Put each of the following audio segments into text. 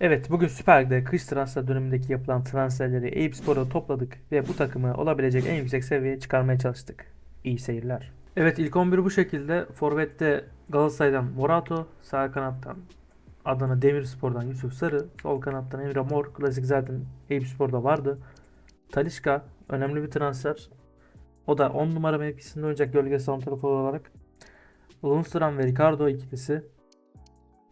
Evet, bugün Süper Lig'de kış transfer dönemindeki yapılan transferleri Eyüp Spor'a topladık ve bu takımı olabilecek en yüksek seviyeye çıkarmaya çalıştık. İyi seyirler. Evet, ilk 11 bu şekilde. Forvet'te Galatasaray'dan Morato, sağ kanattan Adana Demirspor'dan Yusuf Sarı, sol kanattan Emre Mor, klasik zaten Eyüp Spor'da vardı. Talişka, önemli bir transfer. O da 10 numara mevkisinde oynayacak gölge santrafor olarak. Lundstram ve Ricardo ikilisi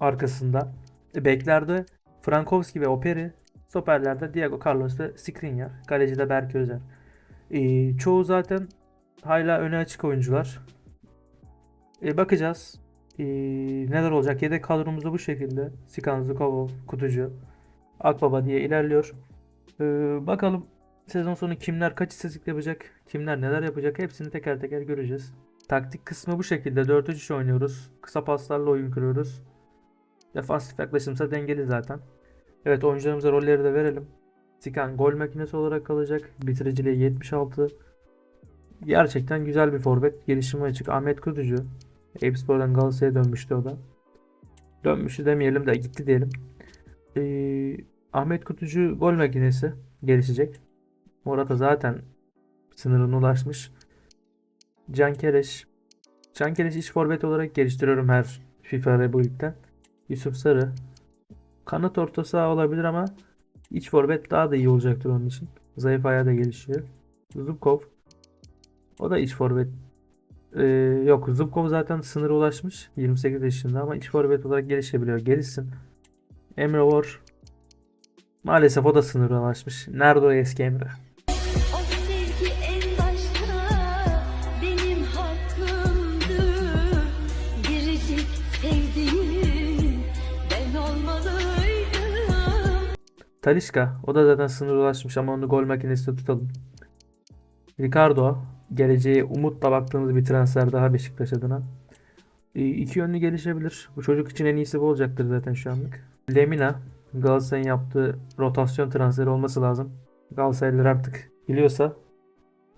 arkasında. E, Beklerde Frankowski ve Operi, stoperlerde Diego Carlos ve Skriniar, kalecide Berk Özer. Ee, çoğu zaten hala öne açık oyuncular. Ee, bakacağız. Ee, neler olacak? Yedek kadromuz da bu şekilde. Sikan, Zukov, Kutucu, Akbaba diye ilerliyor. Ee, bakalım sezon sonu kimler kaç istatistik yapacak, kimler neler yapacak hepsini teker teker göreceğiz. Taktik kısmı bu şekilde. 4-3-3 oynuyoruz. Kısa paslarla oyun kuruyoruz. Defansif yaklaşımsa dengeli zaten. Evet oyuncularımıza rolleri de verelim. Sikan gol makinesi olarak kalacak. Bitiriciliği 76. Gerçekten güzel bir forvet. Gelişimi açık. Ahmet Kutucu. Eyüpspor'dan Galatasaray'a dönmüştü o da. Dönmüştü demeyelim de gitti diyelim. Ee, Ahmet Kutucu gol makinesi gelişecek. Morata zaten sınırına ulaşmış. Can Kereş. Can Kereş iç forvet olarak geliştiriyorum her FIFA Rebuild'den. Yusuf Sarı. Kanat orta saha olabilir ama iç forvet daha da iyi olacaktır onun için. Zayıf ayağı da gelişiyor. Zubkov. O da iç forvet. Ee, yok Zubkov zaten sınıra ulaşmış. 28 yaşında ama iç forvet olarak gelişebiliyor. Gelişsin. Emre Mor. Maalesef o da sınıra ulaşmış. Nerede o eski Emre? Talişka. O da zaten sınır ulaşmış ama onu gol makinesinde tutalım. Ricardo. Geleceğe umutla baktığımız bir transfer daha Beşiktaş adına. E, iki yönlü gelişebilir. Bu çocuk için en iyisi bu olacaktır zaten şu anlık. Lemina. Galatasaray'ın yaptığı rotasyon transferi olması lazım. Galatasaraylılar artık biliyorsa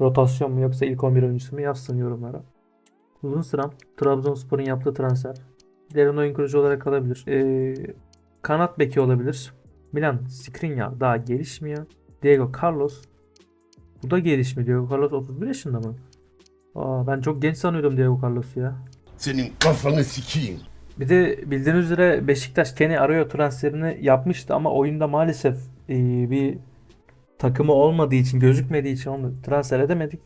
rotasyon mu yoksa ilk 11 oyuncusu mu yazsın yorumlara. Uzun sıram Trabzonspor'un yaptığı transfer. Derin oyun kurucu olarak kalabilir. E, kanat beki olabilir. Milan Skriniar daha gelişmiyor. Diego Carlos bu da gelişmiyor. Diego Carlos 31 yaşında mı? Aa, ben çok genç sanıyordum Diego Carlos'u ya. Senin kafanı sikeyim. Bir de bildiğiniz üzere Beşiktaş Kenny Arroyo transferini yapmıştı ama oyunda maalesef e, bir takımı olmadığı için gözükmediği için onu transfer edemedik.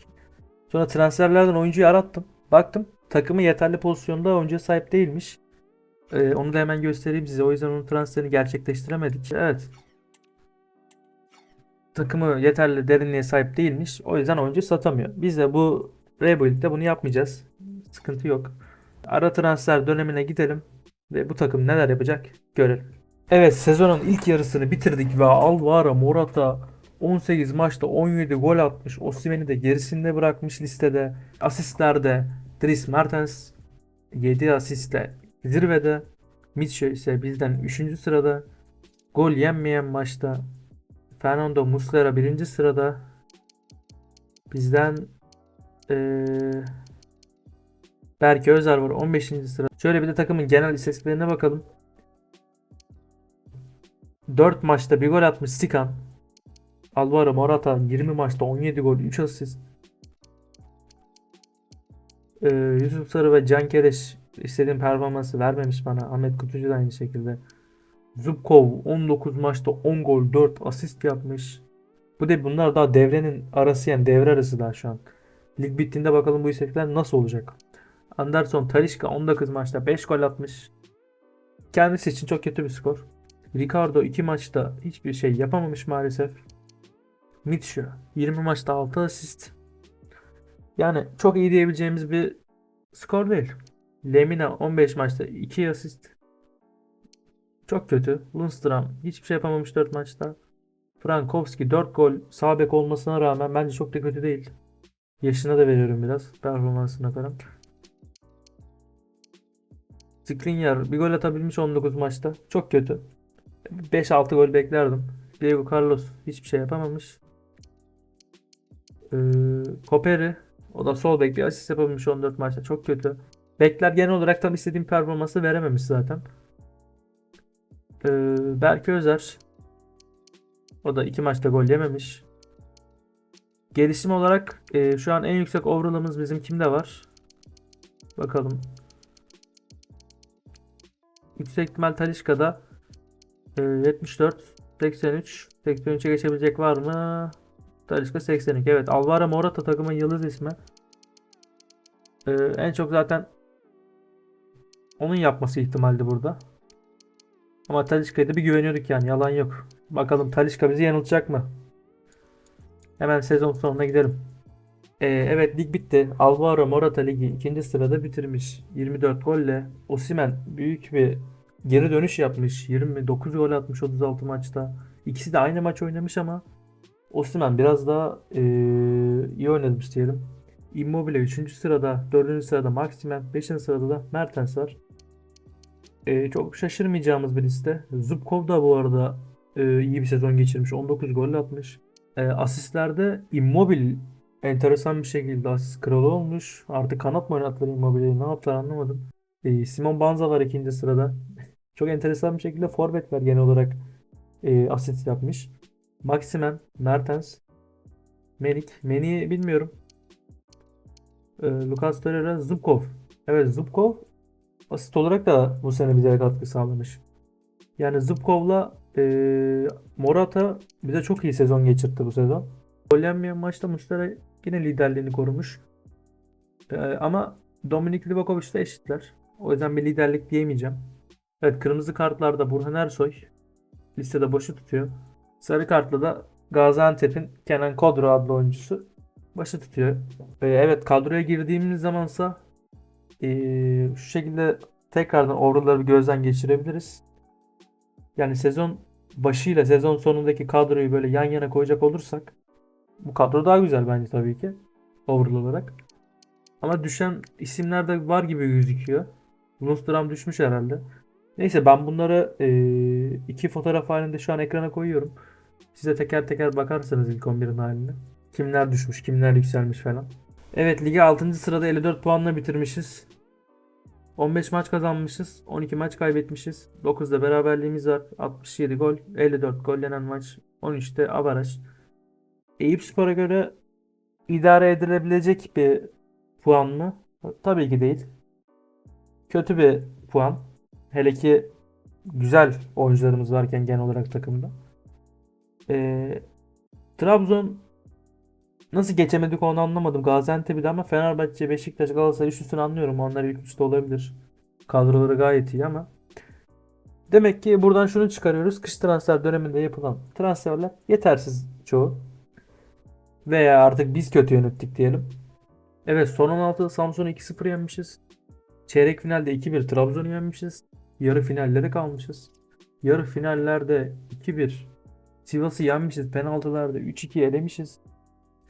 Sonra transferlerden oyuncuyu arattım. Baktım takımı yeterli pozisyonda oyuncuya sahip değilmiş. E, onu da hemen göstereyim size. O yüzden onun transferini gerçekleştiremedik. Evet. Takımı yeterli derinliğe sahip değilmiş. O yüzden oyuncu satamıyor. Biz de bu Rebuild'de bunu yapmayacağız. Sıkıntı yok. Ara transfer dönemine gidelim ve bu takım neler yapacak görelim. Evet sezonun ilk yarısını bitirdik ve Alvaro Morata 18 maçta 17 gol atmış. Osimhen'i de gerisinde bırakmış listede. Asistlerde Dries Mertens 7 asistle zirvede. Mitchell ise bizden 3. sırada. Gol yenmeyen maçta Fernando Muslera 1. sırada. Bizden eee Berke Özer var 15. sıra. Şöyle bir de takımın genel istatistiklerine bakalım. 4 maçta bir gol atmış Sikan. Alvaro Morata 20 maçta 17 gol 3 asist. Ee, Yusuf Sarı ve Can Kereş istediğim performansı vermemiş bana. Ahmet Kutucu da aynı şekilde. Zubkov 19 maçta 10 gol 4 asist yapmış. Bu de bunlar daha devrenin arası yani devre arası daha şu an. Lig bittiğinde bakalım bu istatistikler nasıl olacak. Anderson Talisca 19 maçta 5 gol atmış. Kendisi için çok kötü bir skor. Ricardo 2 maçta hiçbir şey yapamamış maalesef. Mitchell 20 maçta 6 asist. Yani çok iyi diyebileceğimiz bir skor değil. Lemina 15 maçta 2 asist. Çok kötü. Lundstram hiçbir şey yapamamış 4 maçta. Frankowski 4 gol sağ bek olmasına rağmen bence çok da kötü değil. Yaşına da veriyorum biraz performansına falan. Skriniar bir gol atabilmiş 19 maçta. Çok kötü. 5-6 gol beklerdim. Diego Carlos hiçbir şey yapamamış. Ee, Koperi o da sol bek bir asist yapabilmiş 14 maçta. Çok kötü. Bekler genel olarak tam istediğim performansı verememiş zaten. Ee, Berke Özer. O da iki maçta gol yememiş. Gelişim olarak e, şu an en yüksek overall'ımız bizim kimde var? Bakalım. Yüksek ihtimal Talişka'da e, 74, 83, 83'e geçebilecek var mı? Talişka 82. Evet, Alvaro Morata takımın yıldız ismi. E, en çok zaten onun yapması ihtimaldi burada. Ama Talişka'ya da bir güveniyorduk yani yalan yok. Bakalım Talişka bizi yanıltacak mı? Hemen sezon sonuna gidelim. Ee, evet lig bitti. Alvaro Morata ligi ikinci sırada bitirmiş. 24 golle. Osimhen büyük bir geri dönüş yapmış. 29 gol atmış 36 maçta. İkisi de aynı maç oynamış ama Osimhen biraz daha ee, iyi oynamış diyelim. Immobile 3. sırada, 4. sırada Maximen, 5. sırada da Mertens var. Ee, çok şaşırmayacağımız bir liste. Zubkov da bu arada e, iyi bir sezon geçirmiş. 19 gol atmış. E, asistlerde Immobile enteresan bir şekilde asist kralı olmuş. Artık kanat mı oynattılar Immobile'yi ne yaptılar anlamadım. E, Simon Banza var ikinci sırada. Çok enteresan bir şekilde forvet var genel olarak e, asist yapmış. Maximen, Mertens, Menik. Menik'i bilmiyorum. E, Lucas Torreira, Zubkov. Evet Zubkov asist olarak da bu sene bize katkı sağlamış. Yani Zubkov'la e, Morata bize çok iyi sezon geçirtti bu sezon. Gol maçta Muslera yine liderliğini korumuş. E, ama Dominik Livakovic'le eşitler. O yüzden bir liderlik diyemeyeceğim. Evet kırmızı kartlarda Burhan Ersoy listede boşu tutuyor. Sarı kartla da Gaziantep'in Kenan Kodro adlı oyuncusu başı tutuyor. E, evet kadroya girdiğimiz zamansa e, şu şekilde tekrardan overall'ları bir gözden geçirebiliriz. Yani sezon başıyla sezon sonundaki kadroyu böyle yan yana koyacak olursak bu kadro daha güzel bence tabii ki overall olarak. Ama düşen isimler de var gibi gözüküyor. Lundstram düşmüş herhalde. Neyse ben bunları eee, iki fotoğraf halinde şu an ekrana koyuyorum. Size teker teker bakarsanız ilk 11'in haline. Kimler düşmüş, kimler yükselmiş falan. Evet ligi 6. sırada 54 puanla bitirmişiz. 15 maç kazanmışız. 12 maç kaybetmişiz. 9'da beraberliğimiz var. 67 gol. 54 gollenen maç. 13'te avaraj. Eyüp Spor'a göre idare edilebilecek bir puan mı? Tabii ki değil. Kötü bir puan. Hele ki güzel oyuncularımız varken genel olarak takımda. Ee, Trabzon Nasıl geçemedik onu anlamadım. Gaziantep'de ama Fenerbahçe, Beşiktaş, Galatasaray üst üstüne anlıyorum. Onlar ilk üçte olabilir. Kadroları gayet iyi ama. Demek ki buradan şunu çıkarıyoruz. Kış transfer döneminde yapılan transferler yetersiz çoğu. Veya artık biz kötü yönettik diyelim. Evet son 16'da Samsun'u 2-0 yenmişiz. Çeyrek finalde 2-1 Trabzon'u yenmişiz. Yarı finallere kalmışız. Yarı finallerde 2-1 Sivas'ı yenmişiz. Penaltılarda 3-2 elemişiz.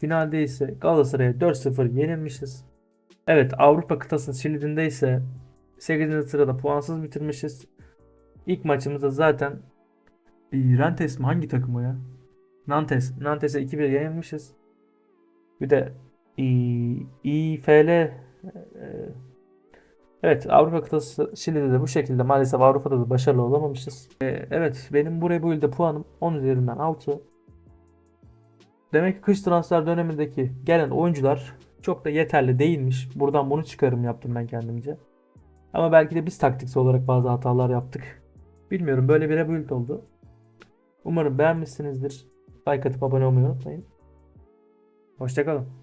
Finalde ise Galatasaray'a 4-0 yenilmişiz. Evet Avrupa kıtası kilidinde ise 8. sırada puansız bitirmişiz. İlk maçımızda zaten Nantes mi? Hangi takım o ya? Nantes. Nantes'e 2-1 yenilmişiz. Bir de İFL e, Evet Avrupa kıtası Şili'de de bu şekilde maalesef Avrupa'da da başarılı olamamışız. E, evet benim buraya bu ilde puanım 10 üzerinden 6. Demek ki kış transfer dönemindeki gelen oyuncular çok da yeterli değilmiş. Buradan bunu çıkarım yaptım ben kendimce. Ama belki de biz taktiksel olarak bazı hatalar yaptık. Bilmiyorum böyle bir rebuild oldu. Umarım beğenmişsinizdir. Like atıp abone olmayı unutmayın. Hoşçakalın.